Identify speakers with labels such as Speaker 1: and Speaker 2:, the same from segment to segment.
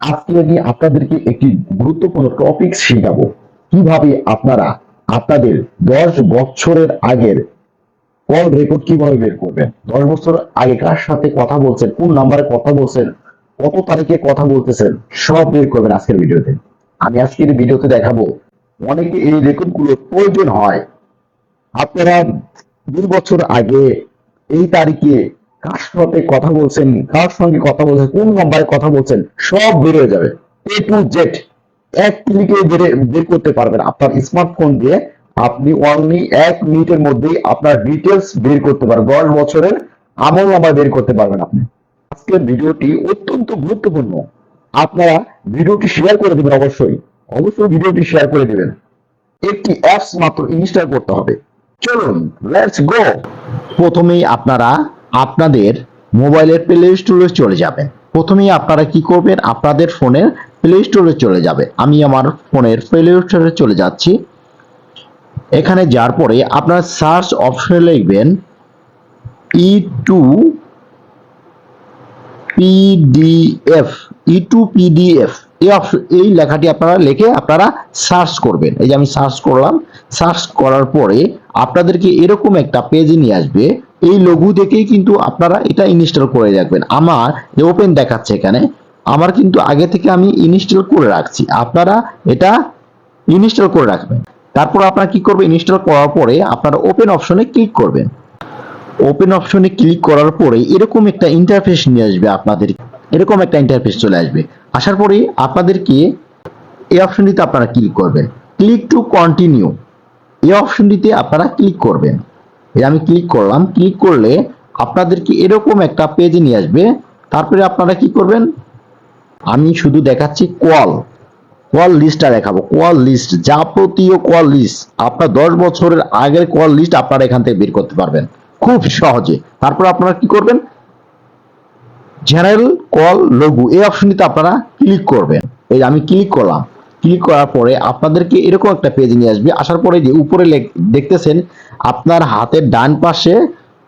Speaker 1: আজকে আমি আপনাদেরকে একটি গুরুত্বপূর্ণ টপিক শেখাবো। কীভাবে আপনারা আপনাদের দশ বছরের আগের কল রেকর্ড কীভাবে বের করবেন? দশ বছর আগে কার সাথে কথা বলছেন? কোন নাম্বারে কথা বলছেন? কত তারিখে কথা বলতেছেন? সব বের করবেন আজকের ভিডিওতে। আমি আজকের ভিডিওতে দেখাবো অনেকে এই রেকর্ডগুলো প্রয়োজন হয়। আপনারা দুই বছর আগে এই তারিখে কার সাথে কথা বলছেন, কার সঙ্গে কথা বলছেন, কোন নাম্বারে কথা বলছেন, সব বের হয়ে যাবে। এ টু জেড এক ক্লিকে বের বের করতে পারবেন। আপনার স্মার্টফোন দিয়ে আপনি অনলি এক মিনিটের মধ্যেই আপনার ডিটেলস বের করতে পারবেন। দশ বছরের আমল নাম্বার বের করতে পারবেন আপনি। আজকের ভিডিওটি অত্যন্ত গুরুত্বপূর্ণ। আপনারা ভিডিওটি শেয়ার করে দেবেন অবশ্যই। অবশ্যই ভিডিওটি শেয়ার করে দিবেন। একটি অ্যাপস মাত্র ইনস্টল করতে হবে। চলুন লেটস গো প্রথমেই আপনারা আপনাদের মোবাইলের প্লে স্টোরে চলে যাবেন। প্রথমেই আপনারা কি করবেন? আপনাদের ফোনের প্লে স্টোরে চলে যাবে। আমি আমার ফোনের প্লে স্টোরে চলে যাচ্ছি। এখানে যাওয়ার পরে আপনার সার্চ অপশনে লিখবেন E to PDF E to PDF এই লেখাটি আপনারা লিখে আপনারা সার্চ করবেন। এই যে আমি সার্চ করলাম। সার্চ করার পরে আপনাদেরকে এরকম একটা পেজে নিয়ে আসবে। এই লঘু দেখেই কিন্তু আপনারা এটা ইনস্টল করে রাখবেন। আমার ওপেন দেখাচ্ছে এখানে, আমার কিন্তু আগে থেকে আমি ইনস্টল করে রাখছি। আপনারা এটা ইনস্টল করে রাখবেন। তারপর আপনারা কি করবেন? ইনস্টল করার পরে আপনারা ওপেন অপশনে ক্লিক করবেন। ওপেন অপশনে ক্লিক করার পরে এরকম একটা ইন্টারফেস নিয়ে আসবে আপনাদের। এরকম একটা ইন্টারফেস চলে আসবে। আসার পরে আপনাদেরকে এই অপশনটিতে আপনারা ক্লিক করবেন। ক্লিক টু কন্টিনিউ এই অপশনটিতে আপনারা ক্লিক করবেন। আমি ক্লিক করলাম ক্লিক করলে আপনাদেরকে এরকম একটা পেজে নিয়ে আসবে। তারপরে আপনারা কি করবেন? আমি শুধু দেখাচ্ছি কল কল লিস্টটা দেখাবো। কল লিস্ট যাবতীয় কল লিস্ট আপনার দশ বছরের আগের কল লিস্ট আপনারা এখান থেকে বের করতে পারবেন। খুব সহজে। তারপর আপনারা কি করবেন? জেনারেল কল লঘু এই অপশনটিতে আপনারা ক্লিক করবেন। এই আমি ক্লিক করলাম। ক্লিক করার পরে আপনাদেরকে এরকম একটা পেজ নিয়ে আসবে। আসার পরে যে উপরে দেখতেছেন, আপনার হাতের ডান পাশে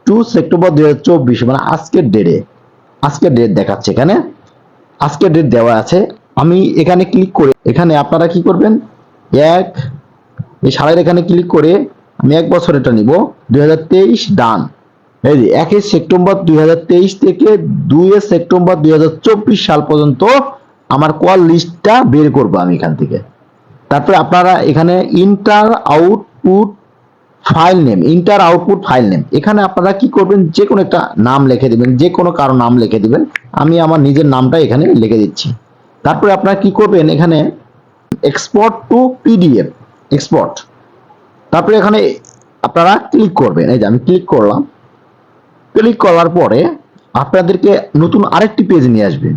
Speaker 1: টু সেপ্টেম্বর দুই হাজার চব্বিশ মানে আজকের ডেটে আজকের ডেট দেখাচ্ছে এখানে। আজকের ডেট দেওয়া আছে। আমি এখানে ক্লিক করে, এখানে আপনারা কি করবেন? এক, এই সালের এখানে ক্লিক করে আমি এক বছর এটা নিব। দুই হাজার তেইশ ডান এই যে একই সেপ্টেম্বর দুই হাজার তেইশ থেকে দুই সেপ্টেম্বর দুই হাজার চব্বিশ সাল পর্যন্ত আমার কল লিস্টটা বের করব আমি এখান থেকে। তারপরে আপনারা এখানে enter output file name enter output file name এখানে আপনারা কি করবেন? যে কোনো একটা নাম লিখে দিবেন যে কোনো কারও নাম লিখে দিবেন। আমি আমার নিজের নামটা এখানে লিখে দিচ্ছি। তারপরে আপনারা কি করবেন? এখানে এক্সপোর্ট টু পিডিএফ এক্সপোর্ট তারপরে এখানে আপনারা ক্লিক করবেন। এই যে আমি ক্লিক করলাম। ক্লিক করার পরে আপনাদেরকে নতুন আরেকটি পেজ নিয়ে আসবেন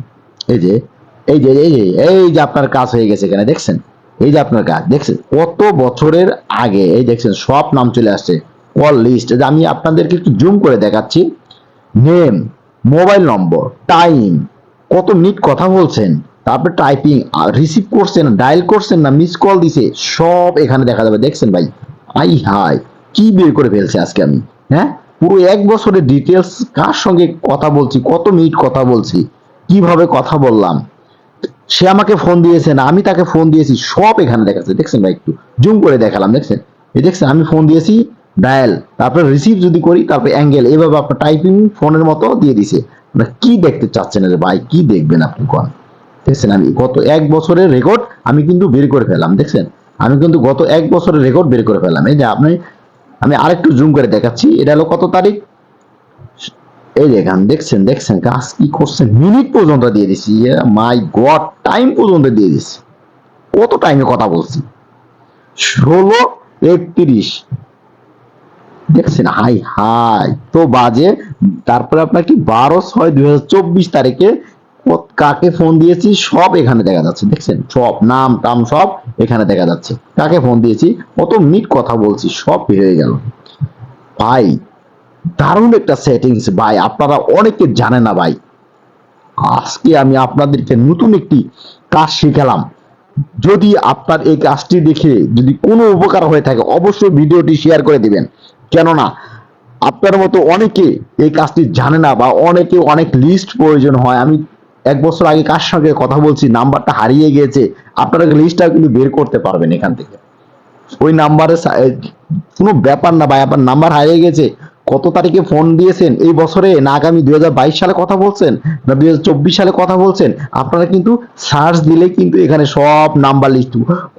Speaker 1: এই যে এই যে এই যে এই যে আপনার কাজ হয়ে গেছে এখানে, দেখছেন? এই যে আপনার কাজ, দেখছেন? কত বছরের আগে, এই দেখছেন, সব নাম চলে আসছে। কল লিস্ট আমি আপনাদেরকে একটু জুম করে দেখাচ্ছি। নেম মোবাইল নম্বর টাইম কত মিনিট কথা বলছেন, তারপর টাইপিং রিসিভ করছেন ডায়াল করছেন না মিস কল দিছে, সব এখানে দেখা যাবে। দেখছেন ভাই? আই হাই কি বের করে ফেলছে আজকে আমি হ্যাঁ? পুরো এক বছরের ডিটেলস কার সঙ্গে কথা বলছি, কত মিনিট কথা বলছি, কীভাবে কথা বললাম সে আমাকে ফোন দিয়েছে না, আমি তাকে ফোন দিয়েছি, সব এখানে দেখাচ্ছে, দেখছেন ভাই একটু? জুম করে দেখালাম, দেখছেন? এই দেখছেন, আমি ফোন দিয়েছি ডায়াল তারপরে রিসিভ যদি করি, তারপরে অ্যাঙ্গেল এভাবে আপনার টাইপিং ফোনের মতো দিয়ে দিছে। আপনারা কি দেখতে চাচ্ছেন রে ভাই? কি দেখবেন আপনি কোন? দেখছেন, আমি গত এক বছরের রেকর্ড আমি কিন্তু বের করে ফেলাম দেখছেন? আমি কিন্তু গত এক বছরের রেকর্ড বের করে ফেলাম এই যে আপনি, আমি আরেকটু জুম করে দেখাচ্ছি, এটা হলো কত তারিখ? এই দেখেন দেখছেন দেখছেন, কাজ কি করছেন? মিনিট পর্যন্ত দিয়ে দিছি মাই গড টাইম পর্যন্ত দিয়ে দিছি। কত টাইমে কথা বলছি? ষোলো একত্রিশ। দেখছেন, হাই হাই। তো বাজে, তারপরে আপনার কি বারো ছয় দুই হাজার চব্বিশ তারিখে কাকে ফোন দিয়েছি? সব এখানে দেখা যাচ্ছে, দেখছেন? সব, নাম, টাম সব এখানে দেখা যাচ্ছে। কাকে ফোন দিয়েছি? কত মিনিট কথা বলছি, সব হয়ে গেল। ভাই দারুণ একটা সেটিংস ভাই, আপনারা অনেকে জানে না ভাই। আজকে আমি আপনাদেরকে নতুন একটি কাজ শিখালাম। যদি আপনার এই কাজটি দেখে যদি কোনো উপকার হয়ে থাকে, অবশ্যই ভিডিওটি শেয়ার করে দিবেন। কেননা, আপনার মতো অনেকে এই কাজটি জানে না বা অনেকে অনেক লিস্ট প্রয়োজন হয়। আমি এক বছর আগে কার সঙ্গে কথা বলছি, নাম্বারটা হারিয়ে গিয়েছে। আপনারা লিস্টটা কিন্তু বের করতে পারবেন এখান থেকে। ওই নাম্বারে কোনো ব্যাপার না ভাই, আপনার নাম্বার হারিয়ে গেছে কত তারিখে ফোন দিয়েছেন? এই বছরে না আগামী দুই সালে কথা বলছেন? না দু হাজার চব্বিশ সালে কথা বলছেন? আপনারা কিন্তু সার্চ দিলে কিন্তু এখানে সব নাম্বার লিস্ট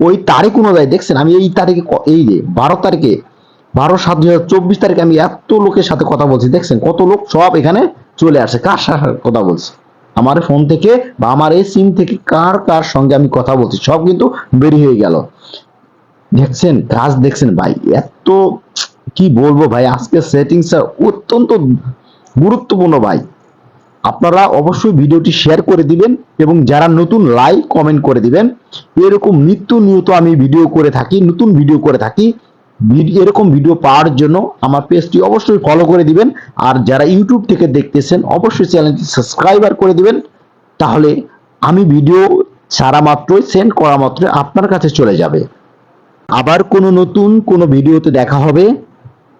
Speaker 1: ওই তারিখ অনুযায়ী দেখছেন, আমি এই তারিখে এই যে বারো তারিখে, বারো সাত দুই হাজার চব্বিশ তারিখে আমি এত লোকের সাথে কথা বলছি, দেখছেন? কত লোক সব এখানে চলে আসে। কার সাথে কথা বলছি? আমার ফোন থেকে বা আমার এই সিম থেকে কার কার সঙ্গে আমি কথা বলছি, সব কিন্তু বেরিয়ে হয়ে গেল। দেখছেন? কাজ দেখছেন ভাই, এত কি বলব ভাই? আজকে সেটিংসটা অত্যন্ত গুরুত্বপূর্ণ ভাই। আপনারা অবশ্যই ভিডিওটি শেয়ার করে দিবেন এবং যারা নতুন লাইক কমেন্ট করে দিবেন। এরকম নিত্য নিয়ত আমি ভিডিও করে থাকি, নতুন ভিডিও করে থাকি। এরকম ভিডিও পাওয়ার জন্য আমার পেজটি অবশ্যই ফলো করে দিবেন। আর যারা ইউটিউব থেকে দেখতেছেন, অবশ্যই চ্যানেলটি সাবস্ক্রাইবার করে দিবেন। তাহলে আমি ভিডিও ছাড়া মাত্রই সেন্ড করা মাত্রই আপনার কাছে চলে যাবে। আবার কোনো নতুন কোনো ভিডিওতে দেখা হবে।